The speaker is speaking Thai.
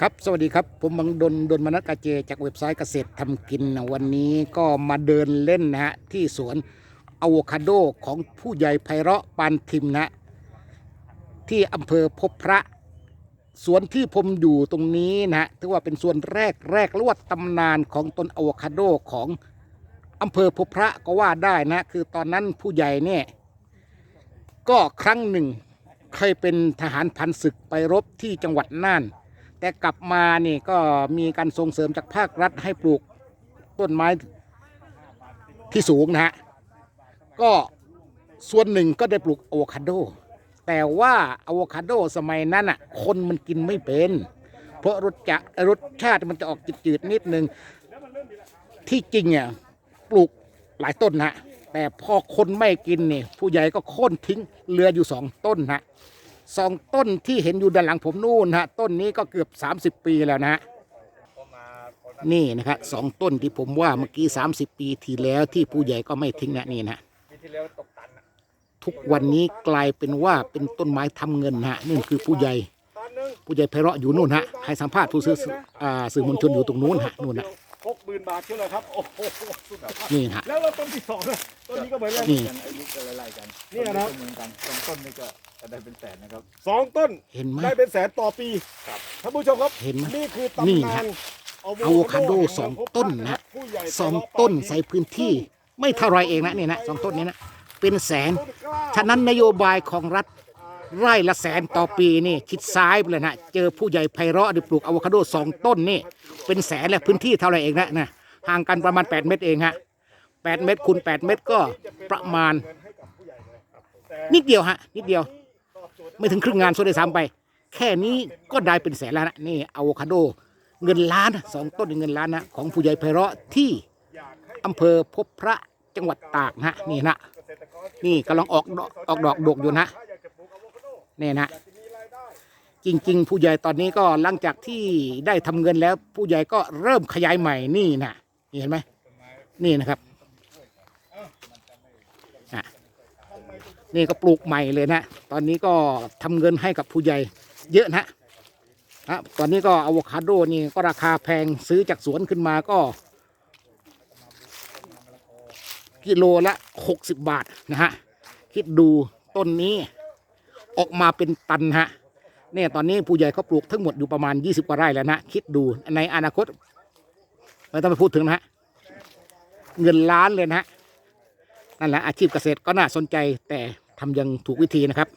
ครับสวัสดีครับ ผมบังดลดลมนัสกาเจ จากเว็บไซต์เกษตรทำกินนะวันนี้ก็มาเดินเล่นนะฮะ ที่สวนอะโวคาโดของผู้ใหญ่ไพเราะปานทิมนะที่อำเภอพบพระ สวนที่ผมอยู่ตรงนี้นะฮะถือว่าเป็นส่วนแรกแรกลวดตำนานของต้นอะโวคาโดของอำเภอพบพระก็ว่าได้นะ คือตอนนั้นผู้ใหญ่เนี่ยก็ครั้งหนึ่งเคยเป็นทหารพันศึกไปรบที่จังหวัดน่าน แต่กลับมานี่ก็มีการส่งเสริมจากภาครัฐให้ปลูกต้นไม้ที่สูงนะฮะ ก็ส่วนหนึ่งก็ได้ปลูกอะโวคาโด แต่ว่าอะโวคาโดสมัยนั้นอะคนมันกินไม่เป็น เพราะรสจะรสชาติมันจะออกจืดๆนิดนึง ที่จริงอะปลูกหลายต้นนะแต่พอคนไม่กินเนี่ยผู้ใหญ่ก็โค่นทิ้งเหลืออยู่สองต้นฮะ สองต้นที่เห็นอยู่ด้านหลังผมนู่นฮะต้นนี้ก็เกือบ 30 ปีแล้วนะฮะนี่นะครับสองต้นที่ผมว่าเมื่อกี้ 30 ปีที่แล้วที่ผู้ใหญ่ก็ไม่ทิ้งนะนี่นะปีที่แล้วตกตันอะทุกวันนี้กลายเป็นว่าเป็นต้นไม้ทำเงินฮะนี่คือผู้ใหญ่ตันหนึ่งผู้ใหญ่ไพเราะอยู่นู่นฮะให้สัมภาษณ์ผู้สื่ออ่าสื่อมวลชนอยู่ตรงนู้นฮะนู่นฮะหกหมื่นบาทเชียวเลยครับโอ้โหสุดยอดนี่ฮะแล้วเราต้นที่สองนะต้นนี้ก็เหมือนกันนี่กันอายุก็ไล่ๆกันเนี่ยนะต้เหมือนกันสองต้นนี่ก็ จะได้เป็นแสนนะครับ สองต้นเห็นไหม ได้เป็นแสนต่อปีท่านผู้ชมครับเห็นไหมนี่คือนี่ตำนาฮะนอะโวคาโดสองต้นนะฮะ ผู้ใหญ่สองต้นใส่พื้นที่ไม่เท่าไรเองนะนี่นะสองต้นนี้นะเป็นแสน ต้นกล้า ฉะนั้นนโยบายของรัฐไร่ละแสนต่อปีนี่คิดซ้ายไปเลยนะเจอผู้ใหญ่ไพเราะได้ปลูกอะโวคาโดสองต้นนี่ เป็นแสนและพื้นที่เท่าไรเองนะนะห่างกันประมาณ 8 เมตรเองฮะ8เมตรคูณ8เมตรก็ประมาณนิดเดียวฮะนิดเดียว ไม่ถึงครึ่งงานส่วนได้ซ้ำไป แค่นี้ก็ได้เป็นแสนแล้วนะนี่อะโวคาโด เงินล้านสองต้นเงินล้านนะของผู้ใหญ่ไพเราะที่อำเภอพบพระจังหวัดตากนะนี่นะนี่กำลังออกดอกออกดอกดกอยู่นะนี่นะจริง ๆ ผู้ใหญ่ตอนนี้ก็หลังจากที่ได้ทำเงินแล้ว ผู้ใหญ่ก็เริ่มขยายใหม่นี่นะเห็นไหมนี่นะครับอะ นี่ก็ปลูกใหม่เลยนะ ตอนนี้ก็ทำเงินให้กับผู้ใหญ่เยอะนะนะตอนนี้ก็อะโวคาโดนี่ก็ราคาแพงซื้อจากสวนขึ้นมาก็ กิโลละ 60 บาทนะฮะ คิดดูต้นนี้ออกมาเป็นตันฮะเนี่ยตอนนี้ผู้ใหญ่เขาปลูกทั้งหมดอยู่ประมาณ 20 กว่าไร่แล้วนะ คิดดูในอนาคตไม่ต้องไปพูดถึงนะฮะเงินล้านเลยนะฮะ นั่นแหละอาชีพเกษตรก็น่าสนใจแต่ทำยังถูกวิธีนะครับ